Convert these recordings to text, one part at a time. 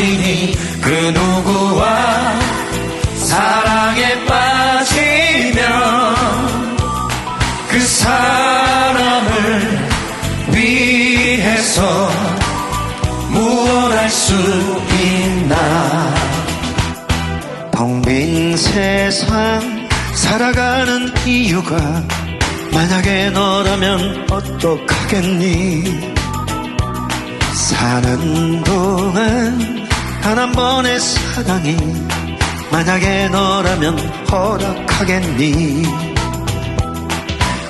당신이 그 누구와 사랑에 빠지면 그 사람을 위해서 무언할 수 있나? 텅 빈 세상 살아가는 이유가 만약에 너라면 어떡하겠니? 사는 도 단 한 번의 사랑이 만약에 너라면 허락하겠니?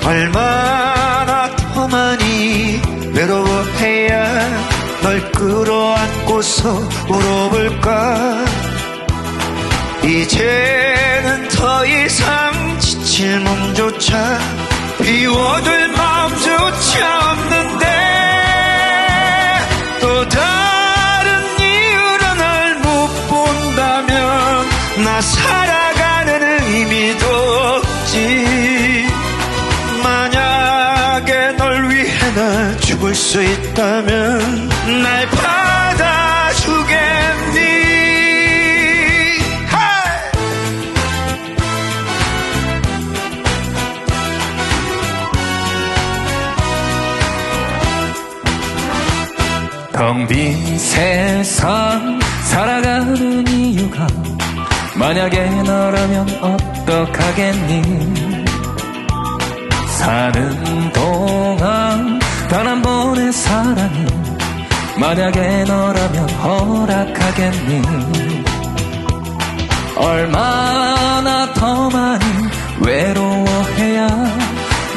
얼마나 더 많이 외로워해야 널 끌어안고서 울어볼까? 이제는 더 이상 지칠 몸조차 나 살아가는 의미도 없지 만약에 널 위해 나 죽을 수 있다면 날 받아주겠니 하이! 텅빈 세상 살아가는 이유가 만약에 너라면 어떡하겠니? 사는 동안 단 한 번의 사랑이 만약에 너라면 허락하겠니? 얼마나 더 많이 외로워해야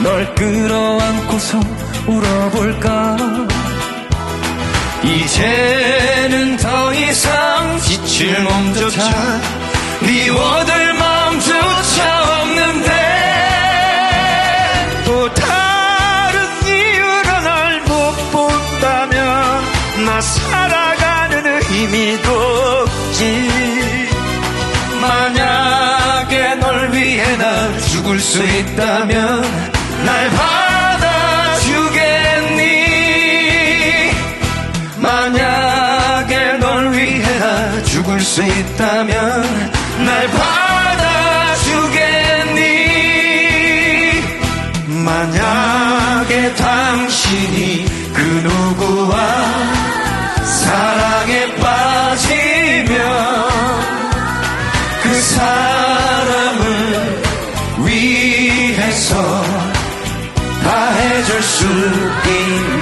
널 끌어안고서 울어볼까? 이제는 더 이상 지칠 몸조차 미워둘 마음조차 없는데 또 다른 이유로 날 못 본다면 나 살아가는 의미도 없지. 만약에 널 위해 나 죽을 수 있다면 날 받아주겠니? 만약에 널 위해 나 죽을 수 있다면 날 받아주겠니? 만약에 당신이 그 누구와 사랑에 빠지면 그 사람을 위해서 다 해줄 수 있나